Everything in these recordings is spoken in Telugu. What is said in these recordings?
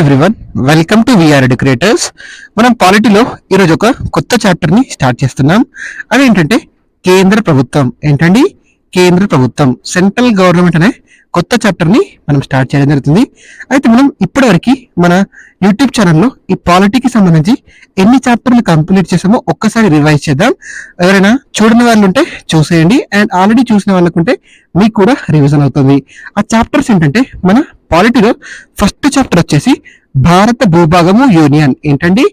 Everyone welcome to VR educators మనం పాలిటీలో ఈరోజు ఒక కొత్త చాప్టర్ని స్టార్ట్ చేస్తున్నాం. అదేంటంటే కేంద్ర ప్రభుత్వం. ఏంటండి? కేంద్ర ప్రభుత్వం. సెంట్రల్ గవర్నమెంట్ అనే కొత్త చాప్టర్ని మనం స్టార్ట్ చేయడం జరుగుతుంది. అయితే మనం ఇప్పటివరకు మన యూట్యూబ్ ఛానల్లో ఈ పాలిటీకి సంబంధించి ఎన్ని చాప్టర్లు కంప్లీట్ చేసామో ఒక్కసారి రివైజ్ చేద్దాం. ఎవరైనా చూడని వాళ్ళు ఉంటే చూసేయండి. అండ్ ఆల్రెడీ చూసిన వాళ్ళకుంటే మీకు కూడా రివిజన్ అవుతుంది. ఆ చాప్టర్స్ ఏంటంటే మన పాలిటీలో ఫస్ట్ చాప్టర్ వచ్చేసి భారత భూభాగము యూనియన్ ఏంటండి?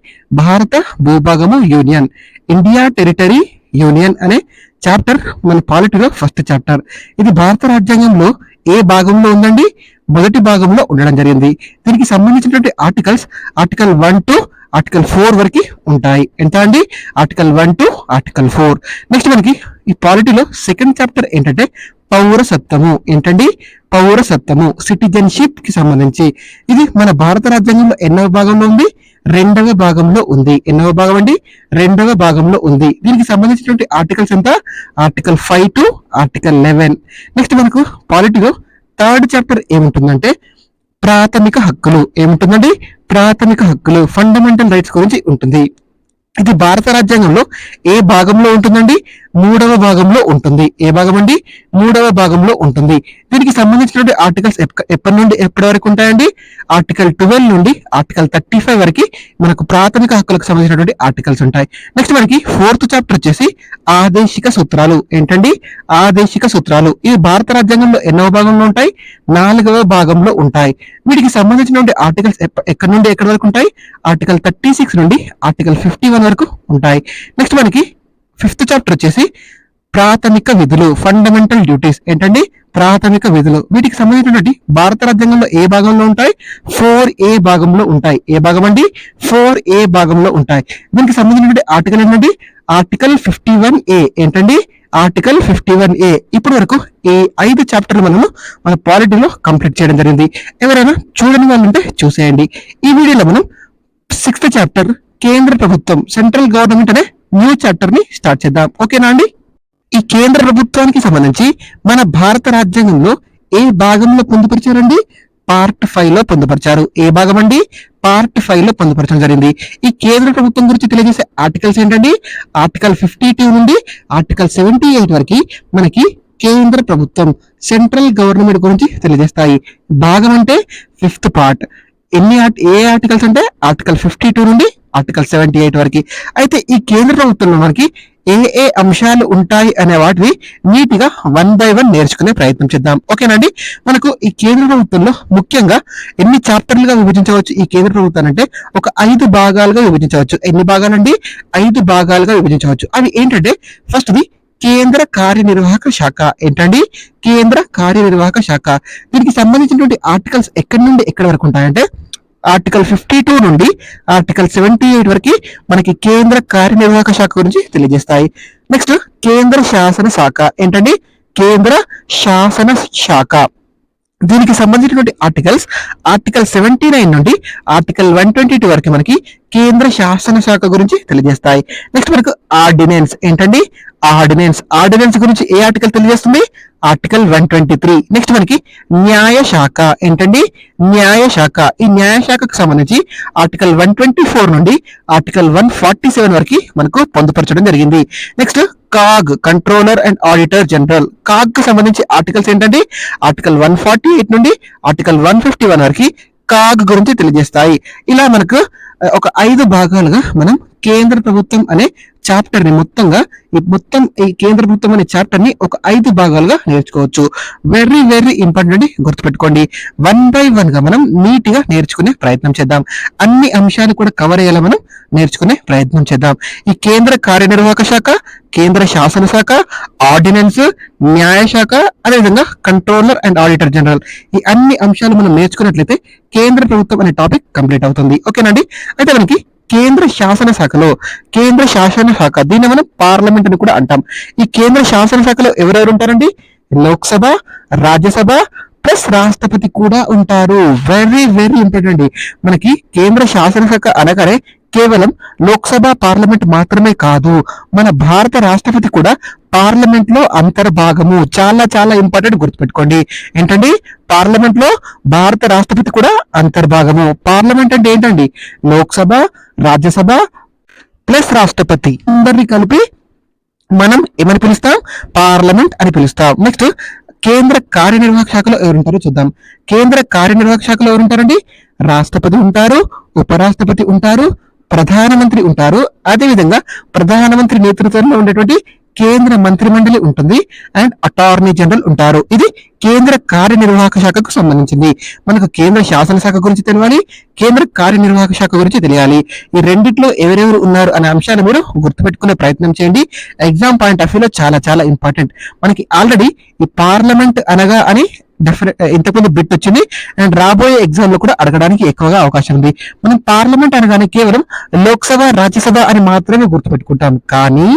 భారత భూభాగము యూనియన్ ఇండియా టెరిటరీ యూనియన్ అనే చాప్టర్ మన పాలిటీలో ఫస్ట్ చాప్టర్ ఇది భారత రాజ్యాంగంలో ఏ భాగంలో ఉందండి? మొదటి భాగంలో ఉండడం జరిగింది. దీనికి సంబంధించినటువంటి articles article one to article four వరకు ఉంటాయి. ఎంత అండి? Article one to article four. Next మనకి ఈ పాలిటీలో సెకండ్ చాప్టర్ ఏంటంటే పౌరసత్వము ఏంటండి? పౌరసత్వము సిటిజన్షిప్కి సంబంధించి. ఇది మన భారత రాజ్యాంగంలో ఎన్నో భాగంలో ఉంది? రెండవ భాగంలో ఉంది. ఎన్నవ భాగం అండి? రెండవ భాగంలో ఉంది. దీనికి సంబంధించినటువంటి ఆర్టికల్స్ ఎంత? Article five to article eleven next మనకు పాలిటీలో థర్డ్ చాప్టర్ ఏముంటుందంటే ప్రాథమిక హక్కులు. ఏముంటుందండి? ప్రాథమిక హక్కులు. ఫండమెంటల్ రైట్స్ గురించి ఉంటుంది. ఇది భారత రాజ్యాంగంలో ఏ భాగంలో ఉంటుందండి? మూడవ భాగంలో ఉంటుంది. ఏ భాగం అండి? మూడవ భాగంలో ఉంటుంది. దీనికి సంబంధించినటువంటి ఆర్టికల్స్ ఎప్పటి నుండి ఎప్పటి వరకు ఉంటాయండి? ఆర్టికల్ ట్వెల్వ్ నుండి ఆర్టికల్ థర్టీ ఫైవ్ వరకు మనకు ప్రాథమిక హక్కులకు సంబంధించినటువంటి ఆర్టికల్స్ ఉంటాయి. నెక్స్ట్ మనకి ఫోర్త్ చాప్టర్ వచ్చేసి ఆదేశిక సూత్రాలు. ఏంటండి? ఆదేశిక సూత్రాలు. ఇవి భారత రాజ్యాంగంలో ఎన్నవ భాగంలో ఉంటాయి? నాలుగవ భాగంలో ఉంటాయి. వీటికి సంబంధించినటువంటి ఆర్టికల్స్ ఎక్కడి నుండి ఎక్కడి వరకు ఉంటాయి? ఆర్టికల్ థర్టీ సిక్స్ నుండి ఆర్టికల్ ఫిఫ్టీ వన్ వరకు ఉంటాయి. నెక్స్ట్ మనకి ఫిఫ్త్ చాప్టర్ వచ్చేసి ప్రాథమిక విధులు ఫండమెంటల్ డ్యూటీస్ ఏంటండి? ప్రాథమిక విధులు. వీటికి సంబంధించినటువంటి భారత రాజ్యాంగంలో ఏ భాగంలో ఉంటాయి? ఫోర్ ఏ భాగంలో ఉంటాయి. ఏ భాగం అండి? ఫోర్ ఏ భాగంలో ఉంటాయి. దీనికి సంబంధించినటువంటి ఆర్టికల్ ఏంటండి? ఆర్టికల్ ఫిఫ్టీ వన్ ఏ ఏంటండి? ఆర్టికల్ ఫిఫ్టీ వన్ ఏ ఇప్పటి వరకు ఈ ఐదు చాప్టర్లు మనము మన పాలిటీలో కంప్లీట్ చేయడం జరిగింది. ఎవరైనా చూడని వాళ్ళు ఉంటే చూసేయండి. ఈ వీడియోలో మనం సిక్స్త్ చాప్టర్ కేంద్ర ప్రభుత్వం సెంట్రల్ గవర్నమెంట్ అనే న్యూ చాప్టర్ని స్టార్ట్ చేద్దాం. ఓకేనా అండి? ఈ కేంద్ర ప్రభుత్వానికి సంబంధించి మన భారత రాజ్యాంగంలో ఏ భాగంలో పొందుపరిచారండి? పార్ట్ ఫైవ్లో పొందుపరిచారు. ఏ భాగం అండి? పార్ట్ ఫైవ్లో పొందుపరచడం జరిగింది. ఈ కేంద్ర ప్రభుత్వం గురించి తెలియజేసే ఆర్టికల్స్ ఏంటండి? ఆర్టికల్ ఫిఫ్టీ టూ నుండి ఆర్టికల్ సెవెంటీ ఎయిట్ వరకు మనకి కేంద్ర ప్రభుత్వం సెంట్రల్ గవర్నమెంట్ గురించి తెలియజేస్తాయి. భాగం అంటే ఫిఫ్త్ పార్ట్. ఎన్ని ఆర్టి ఏ ఆర్టికల్స్ అంటే ఆర్టికల్ ఫిఫ్టీ టూ నుండి ఆర్టికల్ సెవెంటీ ఎయిట్ వరకు. అయితే ఈ కేంద్ర ప్రభుత్వంలో మనకి ఏ ఏ అంశాలు ఉంటాయి అనే వాటిని నీట్గా వన్ బై వన్ నేర్చుకునే ప్రయత్నం చేద్దాం. ఓకేనండి మనకు ఈ కేంద్ర ప్రభుత్వంలో ముఖ్యంగా ఎన్ని చాప్టర్లుగా విభజించవచ్చు ఈ కేంద్ర ప్రభుత్వాన్ని అంటే ఒక ఐదు భాగాలుగా విభజించవచ్చు. ఎన్ని భాగాలండి? ఐదు భాగాలుగా విభజించవచ్చు. అవి ఏంటంటే ఫస్ట్ది కేంద్ర కార్యనిర్వాహక శాఖ ఏంటండి? కేంద్ర కార్యనిర్వాహక శాఖ. దీనికి సంబంధించినటువంటి ఆర్టికల్స్ ఎక్కడి నుండి ఎక్కడి వరకు ఉంటాయంటే ఆర్టికల్ ఫిఫ్టీ టూ నుండి ఆర్టికల్ సెవెంటీ ఎయిట్ వరకు మనకి కేంద్ర కార్యనిర్వాహక శాఖ గురించి తెలియజేస్తాయి. నెక్స్ట్ కేంద్ర శాసన శాఖ. ఏంటండి? కేంద్ర శాసన శాఖ. దీనికి సంబంధించినటువంటి ఆర్టికల్స్ ఆర్టికల్ సెవెంటీ నైన్ నుండి ఆర్టికల్ వన్ ట్వంటీ టూ వరకు మనకి కేంద్ర శాసన శాఖ గురించి తెలియజేస్తాయి. నెక్స్ట్ మనకు ఆర్డినెన్స్ ఏంటండి? ఆర్డినెన్స్ ఆర్డినెన్స్ గురించి ఏ ఆర్టికల్ తెలియజేస్తుంది? Article one twenty three next మనకి న్యాయ శాఖ ఏంటండి? న్యాయ శాఖ. ఈ న్యాయ శాఖకు సంబంధించి ఆర్టికల్ వన్ ట్వంటీ ఫోర్ నుండి ఆర్టికల్ వన్ ఫార్టీ సెవెన్ వరకు మనకు పొందుపరచడం జరిగింది. Next CAG controller and auditor general కాగ్కి సంబంధించి ఆర్టికల్స్ ఏంటండి? ఆర్టికల్ వన్ ఫార్టీ ఎయిట్ నుండి ఆర్టికల్ వన్ ఫిఫ్టీ వన్ వరకు కాగ్ గురించి తెలియజేస్తాయి. ఇలా మనకు ఒక ఐదు భాగాలుగా మనం కేంద్ర ప్రభుత్వం అనే చాప్టర్ని మొత్తంగా ఈ మొత్తం ఈ కేంద్ర ప్రభుత్వం అనే చాప్టర్ని ఒక ఐదు భాగాలుగా నేర్చుకోవచ్చు. వెరీ వెరీ ఇంపార్టెంట్ గుర్తుపెట్టుకోండి. వన్ బై వన్గా మనం నీట్గా నేర్చుకునే ప్రయత్నం చేద్దాం. అన్ని అంశాలు కూడా కవర్ అయ్యేలా మనం నేర్చుకునే ప్రయత్నం చేద్దాం. ఈ కేంద్ర కార్యనిర్వాహక శాఖ కేంద్ర శాసన శాఖ ఆర్డినెన్స్ న్యాయశాఖ అదేవిధంగా కంట్రోలర్ అండ్ ఆడిటర్ జనరల్ ఈ అన్ని అంశాలు మనం నేర్చుకున్నట్లయితే కేంద్ర ప్రభుత్వం అనే టాపిక్ కంప్లీట్ అవుతుంది. ఓకేనండి అయితే మనకి కేంద్ర శాసన కేంద్ర శాసనసభ దీన్ని మనం పార్లమెంట్ అని కూడా అంటాం. ఈ కేంద్ర శాసన ఎవరెవరు ఉంటారండి? లోక్సభ రాజ్యసభ ప్లస్ రాష్ట్రపతి కూడా ఉంటారు. వెరీ వెరీ ఇంపార్టెంట్ అండి. మనకి కేంద్ర శాసన అనగానే కేవలం లోక్సభ పార్లమెంట్ మాత్రమే కాదు మన భారత రాష్ట్రపతి కూడా పార్లమెంట్లో అంతర్భాగము. చాలా చాలా ఇంపార్టెంట్ గుర్తుపెట్టుకోండి. ఏంటండి? పార్లమెంట్లో భారత రాష్ట్రపతి కూడా అంతర్భాగము. పార్లమెంట్ అంటే ఏంటండి? లోక్సభ రాజ్యసభ ప్లస్ రాష్ట్రపతి. అందరినీ కలిపి మనం ఏమని పిలుస్తాం? పార్లమెంట్ అని పిలుస్తాం. నెక్స్ట్ కేంద్ర కార్యనిర్వాహక శాఖలో ఎవరుంటారో చూద్దాం. కేంద్ర కార్యనిర్వాహక శాఖలో ఎవరుంటారండి? రాష్ట్రపతి ఉంటారు ఉపరాష్ట్రపతి ఉంటారు ప్రధానమంత్రి ఉంటారు. అదేవిధంగా ప్రధానమంత్రి నేతృత్వంలో ఉండేటువంటి కేంద్ర మంత్రిమండలి ఉంటుంది. అండ్ అటార్నీ జనరల్ ఉంటారు. ఇది కేంద్ర కార్యనిర్వాహక శాఖకు సంబంధించింది. మనకు కేంద్ర శాసనశాఖ గురించి తెలియాలి కేంద్ర కార్యనిర్వాహక శాఖ గురించి తెలియాలి. ఈ రెండిట్లో ఎవరెవరు ఉన్నారు అనే అంశాన్ని మీరు గుర్తుపెట్టుకునే ప్రయత్నం చేయండి. ఎగ్జామ్ పాయింట్ ఆఫ్ వ్యూలో చాలా చాలా ఇంపార్టెంట్ మనకి ఆల్రెడీ ఈ పార్లమెంట్ అనగా అని డెఫినెట్ eh, ఇంతకుముందు బిట్ వచ్చింది. అండ్ రాబోయే ఎగ్జామ్లో కూడా అడగడానికి ఎక్కువగా అవకాశం ఉంది. మనం పార్లమెంట్ అనగానే కేవలం లోక్సభ రాజ్యసభ అని మాత్రమే గుర్తుపెట్టుకుంటాం. కానీ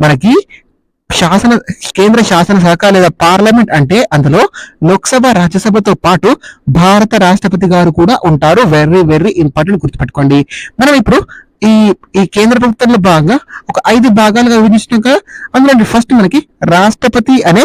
మనకి శాసన కేంద్ర శాసన శాఖ లేదా పార్లమెంట్ అంటే అందులో లోక్సభ రాజ్యసభతో పాటు భారత రాష్ట్రపతి గారు కూడా ఉంటారు. వెరీ వెరీ ఇంపార్టెంట్ గుర్తుపెట్టుకోండి. మనం ఇప్పుడు ఈ ఈ కేంద్ర ప్రభుత్వంలో భాగంగా ఒక ఐదు భాగాలుగా విభజించినాక అందులో ఫస్ట్ మనకి రాష్ట్రపతి అనే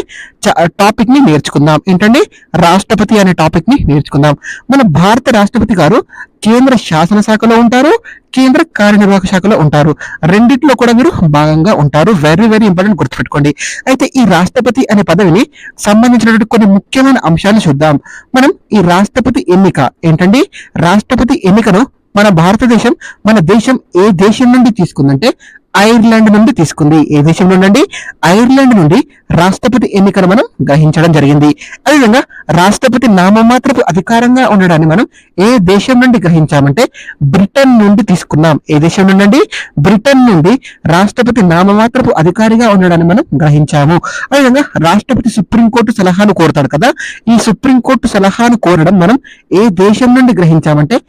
టాపిక్ని నేర్చుకుందాం. ఏంటండి రాష్ట్రపతి అనే టాపిక్ని నేర్చుకుందాం. మన భారత రాష్ట్రపతి గారు కేంద్ర శాసన శాఖలో ఉంటారు కేంద్ర కార్యనిర్వాహక శాఖలో ఉంటారు. రెండిట్లో కూడా మీరు భాగంగా ఉంటారు. వెరీ వెరీ ఇంపార్టెంట్ గుర్తుపెట్టుకోండి. అయితే ఈ రాష్ట్రపతి అనే పదవిని సంబంధించినటువంటి కొన్ని ముఖ్యమైన అంశాలు చూద్దాం. మనం ఈ రాష్ట్రపతి ఎన్నిక ఏంటండి రాష్ట్రపతి ఎన్నికను మన భారతదేశం మన దేశం ఏ దేశం నుండి తీసుకుందంటే ఐర్లాండ్ నుండి తీసుకుంది. ఏ దేశం నుండి ఐర్లాండ్ నుండి రాష్ట్రపతి ఎన్నికను మనం గ్రహించడం జరిగింది. అదేవిధంగా రాష్ట్రపతి నామమాత్రపు అధికారంగా ఉండడాన్ని మనం ఏ దేశం నుండి గ్రహించామంటే బ్రిటన్ నుండి తీసుకున్నాం. ఏ దేశం నుండి బ్రిటన్ నుండి రాష్ట్రపతి నామమాత్రపు అధికారిగా ఉండడాన్ని మనం గ్రహించాము. అదేవిధంగా రాష్ట్రపతి సుప్రీంకోర్టు సలహాను కోరుతాడు కదా. ఈ సుప్రీంకోర్టు సలహాను కోరడం మనం ఏ దేశం నుండి గ్రహించామంటే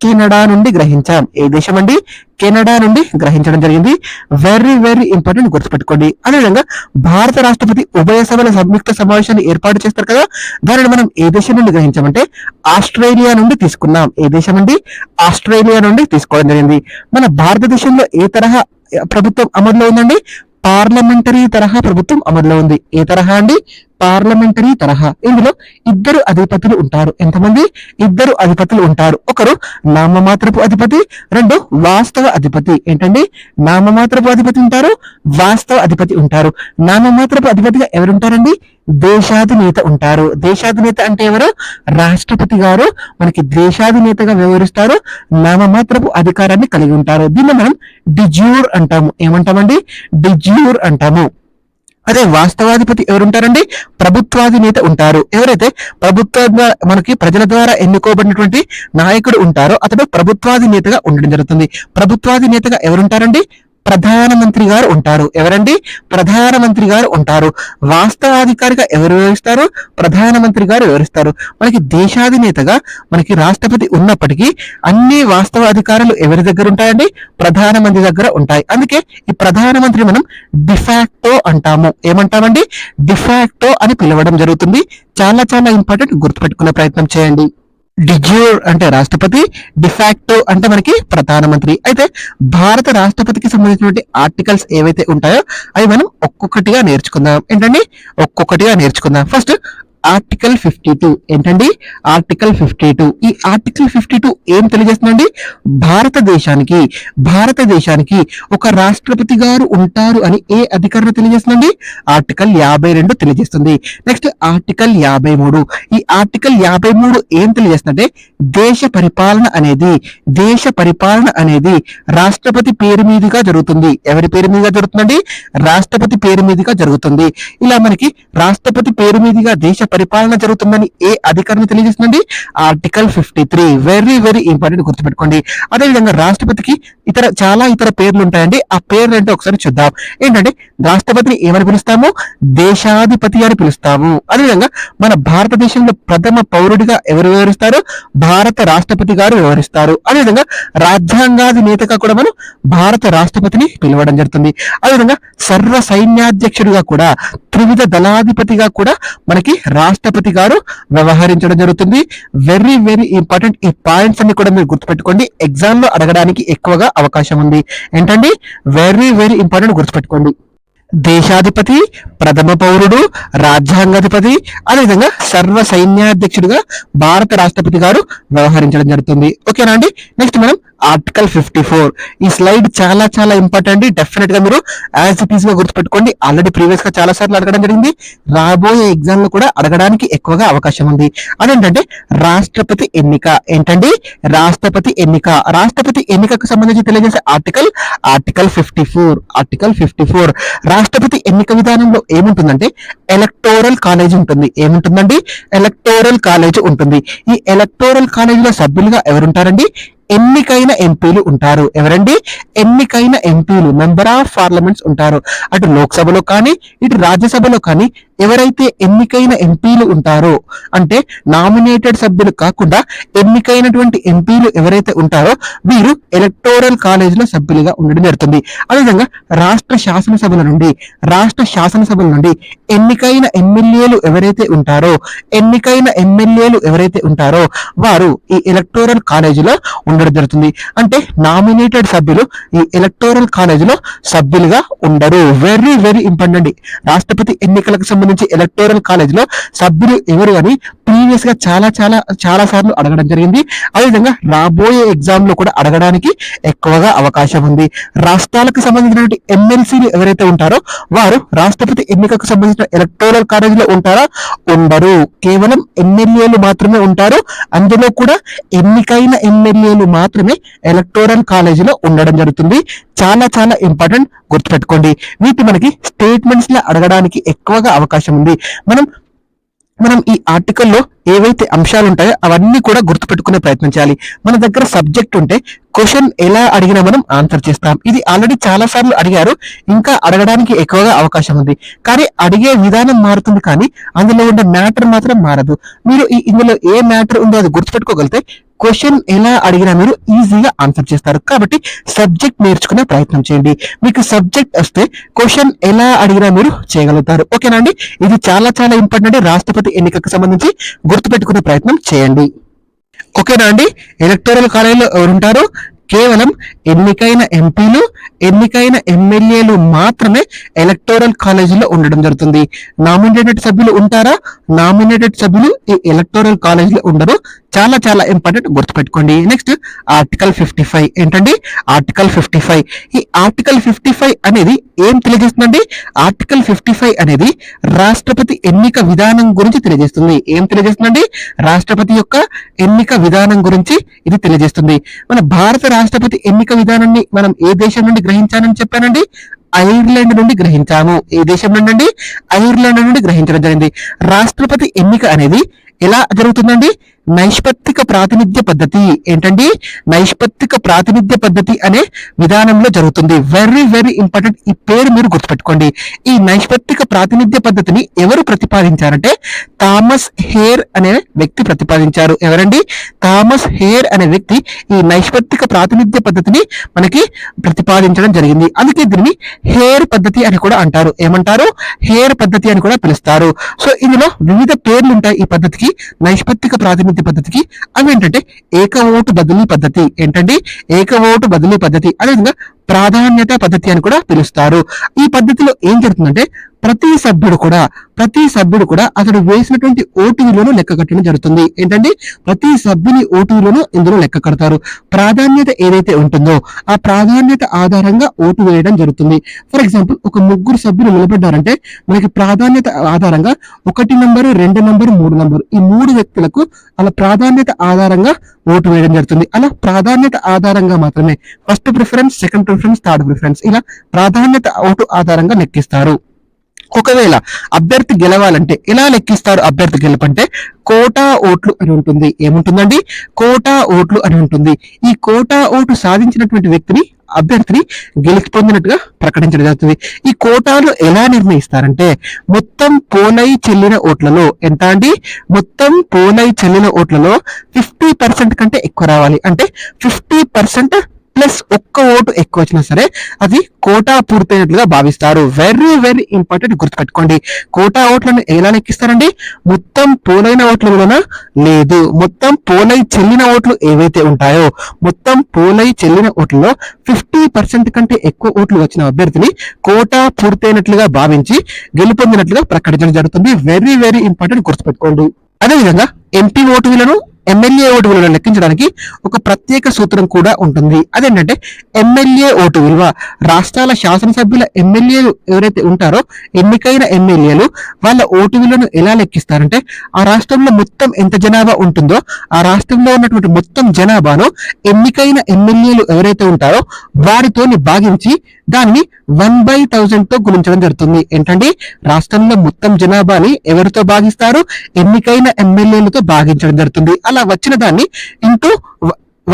కెనడా నుండి గ్రహించాం. ఏ దేశం అండి? కెనడా నుండి గ్రహించడం జరిగింది. వెరీ వెరీ ఇంపార్టెంట్ గుర్తుపెట్టుకోండి అదేవిధంగా భారత రాష్ట్రపతి ఉభయ సభల సంయుక్త సమావేశాన్ని ఏర్పాటు చేస్తారు కదా? దానిని మనం ఏ దేశం నుండి గ్రహించామంటే ఆస్ట్రేలియా నుండి తీసుకున్నాం. ఏ దేశం అండి? ఆస్ట్రేలియా నుండి తీసుకోవడం జరిగింది. మన భారతదేశంలో ఏ తరహా ప్రభుత్వం అమలులో ఉందండి? పార్లమెంటరీ తరహా ప్రభుత్వం అమలులో ఉంది. ఏ తరహా అండి? పార్లమెంటరీ తరహా. ఇందులో ఇద్దరు అధిపతులు ఉంటారు. ఎంతమంది? ఇద్దరు అధిపతులు ఉంటారు. ఒకరు నామమాత్రపు అధిపతి రెండు వాస్తవ అధిపతి. ఏంటండి? నామమాత్రపు అధిపతి ఉంటారు వాస్తవ అధిపతి ఉంటారు. నామమాత్రపు అధిపతిగా ఎవరుంటారండి? దేశాధినేత ఉంటారు. దేశాధినేత అంటే ఎవరు? రాష్ట్రపతి గారు మనకి దేశాధినేతగా వ్యవహరిస్తారు. నామమాత్రపు అధికారాన్ని కలిగి ఉంటారు. దీన్ని మనం డిజ్యూర్ అంటాము. ఏమంటామండి? డిజ్యూర్ అంటాము. అదే వాస్తవాధిపతి ఎవరుంటారండి? ప్రభుత్వాధినేత ఉంటారు. ఎవరైతే ప్రభుత్వ మనకి ప్రజల ద్వారా ఎన్నుకోబడినటువంటి నాయకుడు ఉంటారో అతడు ప్రభుత్వాధినేతగా ఉండడం జరుగుతుంది. ప్రభుత్వాధినేతగా ఎవరుంటారండి? ప్రధానమంత్రి గారు ఉంటారు. ఎవరండి? ప్రధానమంత్రి గారు ఉంటారు. వాస్తవాధికారిగా ఎవరు వివరిస్తారు ప్రధానమంత్రి గారు వివరిస్తారు మనకి దేశాధినేతగా మనకి రాష్ట్రపతి ఉన్నప్పటికీ అన్ని వాస్తవ అధికారులు ఎవరి దగ్గర ఉంటాయండి? ప్రధానమంత్రి దగ్గర ఉంటాయి. అందుకే ఈ ప్రధానమంత్రి మనం డిఫాక్టో అంటాము. ఏమంటామండి? డిఫాక్టో అని పిలవడం జరుగుతుంది. చాలా చాలా ఇంపార్టెంట్ గుర్తుపెట్టుకునే ప్రయత్నం చేయండి. డిజ్యూర్ అంటే రాష్ట్రపతి డిఫాక్టో అంటే మనకి ప్రధానమంత్రి. అయితే భారత రాష్ట్రపతికి సంబంధించినటువంటి ఆర్టికల్స్ ఏవైతే ఉంటాయో అవి మనం ఒక్కొక్కటిగా నేర్చుకుందాం. ఏంటండి? ఒక్కొక్కటిగా నేర్చుకుందాం. ఫస్ట్ ఆర్టికల్ ఫిఫ్టీ టూ ఏంటండి? ఆర్టికల్ ఫిఫ్టీ టూ ఈ ఆర్టికల్ ఫిఫ్టీ టూ ఏం తెలియజేస్తుందండి? భారతదేశానికి భారతదేశానికి ఒక రాష్ట్రపతి గారు ఉంటారు అని ఏ అధికారులు తెలియజేస్తుందండి? ఆర్టికల్ యాభై రెండు తెలియజేస్తుంది. నెక్స్ట్ ఆర్టికల్ యాభై మూడు. ఈ ఆర్టికల్ యాభై మూడు ఏం తెలియజేస్తుందంటే దేశ పరిపాలన అనేది దేశ పరిపాలన అనేది రాష్ట్రపతి పేరు మీదుగా జరుగుతుంది. ఎవరి పేరు మీదుగా జరుగుతుందండి? రాష్ట్రపతి పేరు మీదుగా జరుగుతుంది. ఇలా మనకి రాష్ట్రపతి పేరు మీదుగా దేశ పరిపాలన జరుగుతుందని ఏ అధికారం తెలియజేస్తుందండి? Article fifty three very very important గుర్తుపెట్టుకోండి. అదేవిధంగా రాష్ట్రపతికి ఇతర చాలా ఇతర పేర్లు ఉంటాయండి ఆ పేర్లు ఏంటో ఒకసారి చూద్దాం. ఏంటంటే రాష్ట్రపతిని ఏమని పిలుస్తాము? దేశాధిపతి అని పిలుస్తాము. అదేవిధంగా మన భారతదేశంలో ప్రథమ పౌరుడిగా ఎవరు వివరిస్తారు భారత రాష్ట్రపతి గారు వివరిస్తారు అదేవిధంగా రాజ్యాంగాధినేతగా కూడా మనం భారత రాష్ట్రపతిని పిలవడం జరుగుతుంది. అదేవిధంగా సర్వ సైన్యాధ్యక్షుడిగా కూడా త్రివిధ దళాధిపతిగా కూడా మనకి రాష్ట్రపతి గారు వ్యవహరించడం జరుగుతుంది. వెరీ వెరీ ఇంపార్టెంట్ ఈ పాయింట్స్ అన్ని కూడా మీరు గుర్తుపెట్టుకోండి. ఎగ్జామ్లో అడగడానికి ఎక్కువగా అవకాశం ఉంది. ఏంటండి? వెరీ వెరీ ఇంపార్టెంట్ గుర్తుపెట్టుకోండి. దేశాధిపతి ప్రథమ పౌరుడు రాజ్యాంగాధిపతి అదేవిధంగా సర్వ సైన్యాధ్యక్షుడిగా భారత రాష్ట్రపతి గారు వ్యవహరించడం జరుగుతుంది. ఓకేనా అండి? నెక్స్ట్ మనం ఆర్టికల్ ఫిఫ్టీ ఫోర్ ఈ స్లైడ్ చాలా చాలా ఇంపార్టెంట్ డెఫినెట్గా మీరు యాజ్ ఇట్ ఈస్గా గుర్తుపెట్టుకోండి. ఆల్రెడీ ప్రీవియస్గా చాలా సార్లు అడగడం జరిగింది. రాబోయే ఎగ్జామ్లో కూడా అడగడానికి ఎక్కువగా అవకాశం ఉంది. అదేంటంటే రాష్ట్రపతి ఎన్నిక. ఏంటండి? రాష్ట్రపతి ఎన్నిక. రాష్ట్రపతి ఎన్నికకు సంబంధించి తెలియజేసే article article fifty four article fifty four రాష్ట్రపతి ఎన్నిక విధానంలో ఏముంటుందంటే ఎలక్టోరల్ కాలేజ్ ఉంటుంది. ఏముంటుందండి? ఎలక్టోరల్ కాలేజ్ ఉంటుంది. ఈ ఎలక్టోరల్ కాలేజీలో సభ్యులుగా ఎవరుంటారండి? ఎన్నికైన ఎంపీలు ఉంటారు. ఎవరండి? ఎన్నికైన ఎంపీలు మెంబర్ ఆఫ్ పార్లమెంట్స్ ఉంటారు. అటు లోక్సభలో కానీ ఇటు రాజ్యసభలో కానీ ఎవరైతే ఎన్నికైన ఎంపీలు ఉంటారో అంటే నామినేటెడ్ సభ్యులు కాకుండా ఎన్నికైనటువంటి ఎంపీలు ఎవరైతే ఉంటారో వీరు ఎలక్టోరల్ కాలేజీలో సభ్యులుగా ఉండడం జరుగుతుంది. అదేవిధంగా రాష్ట్ర శాసనసభల నుండి రాష్ట్ర శాసనసభల నుండి ఎన్నికైన ఎమ్మెల్యేలు ఎవరైతే ఉంటారో ఎన్నికైన ఎమ్మెల్యేలు ఎవరైతే ఉంటారో వారు ఈ ఎలక్టోరల్ కాలేజీలో ఉండడం జరుగుతుంది. అంటే నామినేటెడ్ సభ్యులు ఈ ఎలక్టోరల్ కాలేజీలో సభ్యులుగా ఉండరు. వెరీ వెరీ ఇంపార్టెంట్ రాష్ట్రపతి ఎన్నికలకు సంబంధించి ఎలక్టోరల్ కాలేజీలో సభ్యులు ఎవరు అని ప్రీవియస్గా చాలా చాలా చాలా సార్లు అడగడం జరిగింది. అదేవిధంగా రాబోయే ఎగ్జామ్లో కూడా అడగడానికి ఎక్కువగా అవకాశం ఉంది. రాష్ట్రాలకు సంబంధించినటువంటి ఎమ్మెల్సీలు ఎవరైతే ఉంటారో వారు రాష్ట్రపతి ఎన్నికకు సంబంధించిన ఎలక్టోరల్ కాలేజీలో ఉంటారా? ఉండరు. కేవలం ఎమ్మెల్యేలు మాత్రమే ఉంటారు. అందులో కూడా ఎన్నికైన ఎమ్మెల్యేలు మాత్రమే ఎలక్టోరల్ కాలేజీలో ఉండడం జరుగుతుంది. చాలా చాలా ఇంపార్టెంట్ గుర్తుపెట్టుకోండి. వీటి మనకి స్టేట్మెంట్స్లో అడగడానికి ఎక్కువగా అవకాశం ఉంది. మనం మనం ఈ ఆర్టికల్లో ఏవైతే అంశాలు ఉంటాయో అవన్నీ కూడా గుర్తుపెట్టుకునే ప్రయత్నం చేయాలి. మన దగ్గర సబ్జెక్ట్ ఉంటే క్వశ్చన్ ఎలా అడిగినా మనం ఆన్సర్ చేస్తాం. ఇది ఆల్రెడీ చాలా సార్లు అడిగారు. ఇంకా అడగడానికి ఎక్కువగా అవకాశం ఉంది. కానీ అడిగే విధానం మారుతుంది కానీ అందులో ఉండే మ్యాటర్ మాత్రం మారదు. మీరు ఈ ఇందులో ఏ మ్యాటర్ ఉందో అది గుర్తుపెట్టుకోగలిగితే క్వశ్చన్ ఎలా అడిగినా మీరు ఈజీగా ఆన్సర్ చేస్తారు. కాబట్టి సబ్జెక్ట్ నేర్చుకునే ప్రయత్నం చేయండి. మీకు సబ్జెక్ట్ వస్తే క్వశ్చన్ ఎలా అడిగినా మీరు చేయగలుగుతారు. ఓకేనా అండి? ఇది చాలా చాలా ఇంపార్టెంట్ రాష్ట్రపతి ఎన్నికకు సంబంధించి గుర్తుపెట్టుకునే ప్రయత్నం చేయండి. ఓకేనా అండి? ఎలక్టోరల్ కాలేజీలో ఎవరుంటారు? కేవలం ఎన్నికైన ఎంపీలు ఎన్నికైన ఎమ్మెల్యేలు మాత్రమే ఎలక్టోరల్ కాలేజీలో ఉండడం జరుగుతుంది. నామినేటెడ్ సభ్యులు ఉంటారా? నామినేటెడ్ సభ్యులు ఈ ఎలక్టోరల్ కాలేజీలో ఉండరు. చాలా చాలా ఇంపార్టెంట్ గుర్తుపెట్టుకోండి. నెక్స్ట్ ఆర్టికల్ ఫిఫ్టీ ఫైవ్ ఏంటండి? Article fifty five. ఈ ఆర్టికల్ ఫిఫ్టీ ఫైవ్ అనేది ఏం తెలియజేస్తుందండి? ఆర్టికల్ ఫిఫ్టీ ఫైవ్ అనేది రాష్ట్రపతి ఎన్నిక విధానం గురించి తెలియజేస్తుంది. ఏం తెలియజేస్తుందండి? రాష్ట్రపతి యొక్క ఎన్నిక విధానం గురించి ఇది తెలియజేస్తుంది. మన భారత రాష్ట్రపతి ఎన్నిక విధానాన్ని మనం ఏ దేశం నుండి గ్రహించానని చెప్పానండి. ఐర్లాండ్ నుండి గ్రహించాము. ఏ దేశం నుండి ఐర్లాండ్ నుండి గ్రహించడం జరిగింది. రాష్ట్రపతి ఎన్నిక అనేది ఎలా జరుగుతుందండి? నైష్పత్తిక ప్రాతినిధ్య పద్ధతి ఏంటండి? నైష్పత్తిక ప్రాతినిధ్య పద్ధతి అనే విధానంలో జరుగుతుంది. వెరీ వెరీ ఇంపార్టెంట్ ఈ పేరు మీరు గుర్తుపెట్టుకోండి. ఈ నైష్పత్తిక ప్రాతినిధ్య పద్ధతిని ఎవరు ప్రతిపాదించారంటే థామస్ హేర్ అనే వ్యక్తి ప్రతిపాదించారు. ఎవరండి? థామస్ హేర్ అనే వ్యక్తి ఈ నైష్పత్తిక ప్రాతినిధ్య పద్ధతిని మనకి ప్రతిపాదించడం జరిగింది. అందుకే దీన్ని హేర్ పద్ధతి అని కూడా అంటారు. ఏమంటారు? హేర్ పద్ధతి అని కూడా పిలుస్తారు. సో ఇందులో వివిధ పేర్లు ఉంటాయి ఈ పద్ధతికి. నైష్పత్తిక ప్రాతినిధ్య పద్ధతికి అవి ఏంటంటే ఏక ఓటు బదిలీ పద్ధతి ఏంటండి? ఏక ఓటు బదిలీ పద్ధతి. అదేవిధంగా ప్రాధాన్యత పద్ధతి అని కూడా పిలుస్తారు. ఈ పద్ధతిలో ఏం జరుగుతుందంటే ప్రతి సభ్యుడు కూడా ప్రతి సభ్యుడు కూడా అతడు వేసినటువంటి ఓటు విలువను లెక్క కట్టడం జరుగుతుంది. ఏంటంటే ప్రతి సభ్యుని ఓటు విలువను ఇందులో లెక్క కడతారు. ప్రాధాన్యత ఏదైతే ఉంటుందో ఆ ప్రాధాన్యత ఆధారంగా ఓటు వేయడం జరుగుతుంది. ఫర్ ఎగ్జాంపుల్ ఒక ముగ్గురు సభ్యులు నిలబడ్డారంటే మనకి ప్రాధాన్యత ఆధారంగా ఒకటి నంబరు రెండు నంబరు మూడు నంబరు ఈ మూడు వ్యక్తులకు అలా ప్రాధాన్యత ఆధారంగా ఓటు వేయడం జరుగుతుంది. అలా ప్రాధాన్యత ఆధారంగా మాత్రమే. First preference second preference third preference ఇలా ప్రాధాన్యత ఓటు ఆధారంగా లెక్కిస్తారు. ఒకవేళ అభ్యర్థి గెలవాలంటే ఎలా లెక్కిస్తారు అభ్యర్థి గెలపంటే కోటా ఓట్లు అని ఉంటుంది. ఏముంటుందండి? కోటా ఓట్లు అని ఉంటుంది. ఈ కోటా ఓటు సాధించినటువంటి వ్యక్తిని అభ్యర్థిని గెలిచి పొందినట్టుగా ప్రకటించడం జరుగుతుంది. ఈ కోటాలు ఎలా నిర్ణయిస్తారంటే మొత్తం పోలై చెల్లిన ఓట్లలో ఎంత అండి? మొత్తం పోలై చెల్లిన ఓట్లలో ఫిఫ్టీ పర్సెంట్ కంటే ఎక్కువ రావాలి. అంటే ఫిఫ్టీ పర్సెంట్ ప్లస్ ఒక్క ఓటు ఎక్కువ వచ్చినా సరే అది కోటా పూర్తయినట్లుగా భావిస్తారు. వెరీ వెరీ ఇంపార్టెంట్ గుర్తుపెట్టుకోండి. కోటా ఓట్లను ఎలా లెక్కిస్తారండి? మొత్తం పోలైన ఓట్ల వలన లేదు. మొత్తం పోలై చెల్లిన ఓట్లు ఏవైతే ఉంటాయో మొత్తం పోలై చెల్లిన ఓట్లలో ఫిఫ్టీ పర్సెంట్ కంటే ఎక్కువ ఓట్లు వచ్చిన అభ్యర్థిని కోటా పూర్తయినట్లుగా భావించి గెలుపొందినట్లుగా ప్రకటించడం జరుగుతుంది. వెరీ వెరీ ఇంపార్టెంట్ గుర్తుపెట్టుకోండి. అదేవిధంగా ఎంపీ ఓటు విలువను ఎమ్మెల్యే ఓటు విలువను లెక్కించడానికి ఒక ప్రత్యేక సూత్రం కూడా ఉంటుంది. అదేంటంటే ఎమ్మెల్యే ఓటు విలువ రాష్ట్రాల శాసనసభ్యుల ఎమ్మెల్యేలు ఎవరైతే ఉంటారో ఎన్నికైన ఎమ్మెల్యేలు వాళ్ళ ఓటు విలువను ఎలా లెక్కిస్తారంటే ఆ రాష్ట్రంలో మొత్తం ఎంత జనాభా ఉంటుందో ఆ రాష్ట్రంలో ఉన్నటువంటి మొత్తం జనాభాను ఎన్నికైన ఎమ్మెల్యేలు ఎవరైతే ఉంటారో వారితోని భాగించి దాన్ని వన్ బై థౌజండ్తో గుణించడం జరుగుతుంది. ఏంటంటే రాష్ట్రంలో మొత్తం జనాభాని ఎవరితో భాగిస్తారు? ఎన్నికైన ఎమ్మెల్యేలతో భాగించడం జరుగుతుంది. అలా వచ్చిన దాన్ని ఇంటూ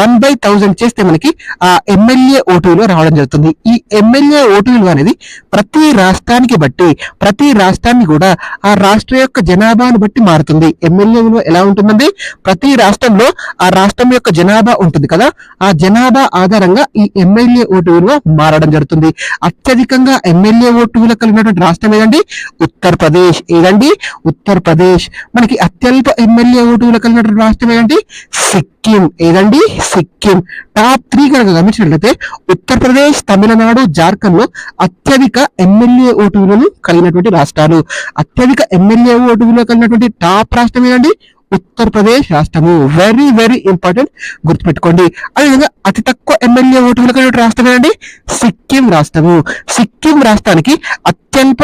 వన్ బై థౌజండ్ చేస్తే మనకి ఆ ఎమ్మెల్యే ఓటు విలువ రావడం జరుగుతుంది. ఈ ఎమ్మెల్యే ఓటు విలువ అనేది ప్రతి రాష్ట్రానికి బట్టి ప్రతి రాష్ట్రాన్ని కూడా ఆ రాష్ట్రం యొక్క జనాభాను బట్టి మారుతుంది. ఎమ్మెల్యే విలువ ఎలా ఉంటుందండి? ప్రతి రాష్ట్రంలో ఆ రాష్ట్రం యొక్క జనాభా ఉంటుంది కదా ఆ జనాభా ఆధారంగా ఈ ఎమ్మెల్యే ఓటు విలువ మారడం జరుగుతుంది. అత్యధికంగా ఎమ్మెల్యే ఓటు విలువ కలిగినటువంటి రాష్ట్రం ఏదండి? ఉత్తరప్రదేశ్. ఏదండి? ఉత్తరప్రదేశ్. మనకి అత్యల్ప ఎమ్మెల్యే ఓటు విలువ కలిగినటువంటి రాష్ట్రం ఏదండి? సిక్కిం. సిక్కిం ఏదండి? సిక్కిం. టాప్ త్రీ కనుక గమనించినట్లయితే ఉత్తరప్రదేశ్ తమిళనాడు జార్ఖండ్లో అత్యధిక ఎమ్మెల్యే ఓటు విలువలు కలిగినటువంటి రాష్ట్రాలు. అత్యధిక ఎమ్మెల్యే ఓటు విలువ కలిగినటువంటి టాప్ రాష్ట్రం ఏదండి? ఉత్తరప్రదేశ్ రాష్ట్రము. వెరీ వెరీ ఇంపార్టెంట్ గుర్తుపెట్టుకోండి. అదేవిధంగా అతి తక్కువ ఎమ్మెల్యే ఓటు విలువ కలిగిన రాష్ట్రం ఏదండి? సిక్కిం రాష్ట్రము. సిక్కిం రాష్ట్రానికి అత్యల్ప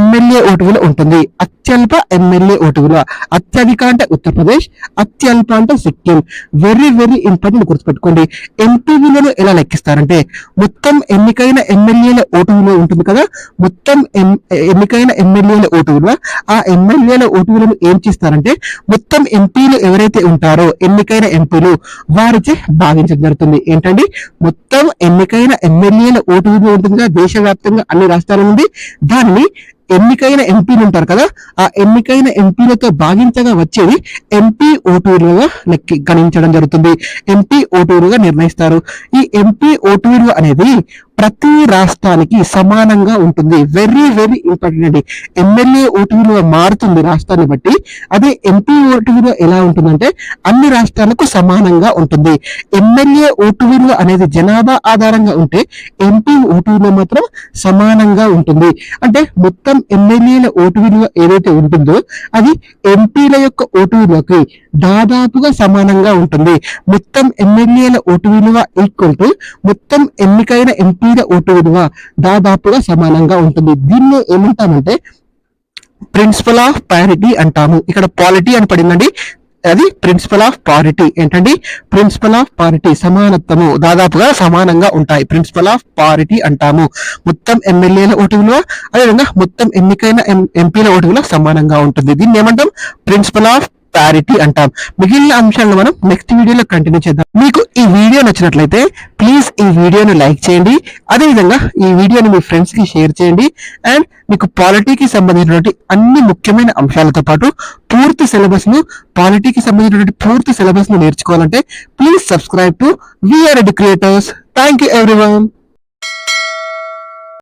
ఎమ్మెల్యే ఓటు విలువ ఉంటుంది. అత్యల్ప ఎమ్మెల్యే ఓటు విలువ. అత్యధిక అంటే ఉత్తరప్రదేశ్ అత్యల్ప అంటే సిక్కిం. వెరీ వెరీ ఇంపార్టెంట్ గుర్తుపెట్టుకోండి ఎంపీ విలువను ఎలా లెక్కిస్తారంటే మొత్తం ఎన్నికైన ఎమ్మెల్యేల ఓటు విలువ ఉంటుంది కదా మొత్తం ఎన్నికైన ఎమ్మెల్యేల ఓటు విలువ. ఆ ఎమ్మెల్యేల ఓటు విలువను ఏం చేస్తారంటే మొత్తం ఎంపీలు ఎవరైతే ఉంటారో ఎన్నికైన ఎంపీలు వారిచే భావించడం జరుగుతుంది. ఏంటండి? మొత్తం ఎన్నికైన ఎమ్మెల్యేల ఓటు విలువ ఉంటుంది కదా దేశవ్యాప్తంగా అన్ని రాష్ట్రాల నుండి. దాన్ని ఎన్నికైన ఎంపీలు ఉంటారు కదా ఆ ఎన్నికైన ఎంపీలతో భాగించగా వచ్చేది ఎంపీ ఓటూరులుగా లెక్కి గణించడం జరుగుతుంది. ఎంపీ ఓటూరుగా నిర్ణయిస్తారు. ఈ ఎంపీ ఓటూరు అనేది ప్రతి రాష్ట్రానికి సమానంగా ఉంటుంది. వెరీ వెరీ ఇంపార్టెంట్ అండి ఎమ్మెల్యే ఓటు విలువ మారుతుంది రాష్ట్రాన్ని బట్టి. అదే ఎంపీ ఓటు విలువ ఎలా ఉంటుందంటే అన్ని రాష్ట్రాలకు సమానంగా ఉంటుంది. ఎమ్మెల్యే ఓటు విలువ అనేది జనాభా ఆధారంగా ఉంటే ఎంపీ ఓటు విలువ మాత్రం సమానంగా ఉంటుంది. అంటే మొత్తం ఎమ్మెల్యేల ఓటు విలువ ఏదైతే ఉంటుందో అది ఎంపీల యొక్క ఓటు విలువకి దాదాపుగా సమానంగా ఉంటుంది. మొత్తం ఎమ్మెల్యేల ఓటు విలువ ఈక్వల్ టు మొత్తం ఎన్నికైన ఎంపీ ఎంపీల ఓటు విలువ దాదాపుగా సమానంగా ఉంటుంది. దీన్ని ఏమంటామంటే ప్రిన్సిపల్ ఆఫ్ పారిటీ అంటాము. ఇక్కడ పాలిటీ అని పడిందండి. అది ప్రిన్సిపల్ ఆఫ్ పారిటీ ఏంటండి? ప్రిన్సిపల్ ఆఫ్ పారిటీ సమానత్వము దాదాపుగా సమానంగా ఉంటాయి. ప్రిన్సిపల్ ఆఫ్ పారిటీ అంటాము. మొత్తం ఎమ్మెల్యేల ఓటు విలువ అదేవిధంగా మొత్తం ఎన్నికైన ఎంపీల ఓటు విలువ సమానంగా ఉంటుంది. దీన్ని ఏమంటాం ప్రిన్సిపల్ ఆఫ్ పారిటీ అంటాం. మిగిలిన అంశాలను మనం నెక్స్ట్ వీడియోలో కంటిన్యూ చేద్దాం. మీకు ఈ వీడియో నచ్చినట్లయితే ప్లీజ్ ఈ వీడియోను లైక్ చేయండి. అదేవిధంగా ఈ వీడియోని మీ ఫ్రెండ్స్కి షేర్ చేయండి. అండ్ మీకు పాలిటీకి సంబంధించినటువంటి అన్ని ముఖ్యమైన అంశాలతో పాటు పూర్తి సిలబస్ను పాలిటీకి సంబంధించినటువంటి పూర్తి సిలబస్ను నేర్చుకోవాలంటే please subscribe to VR creators thank you everyone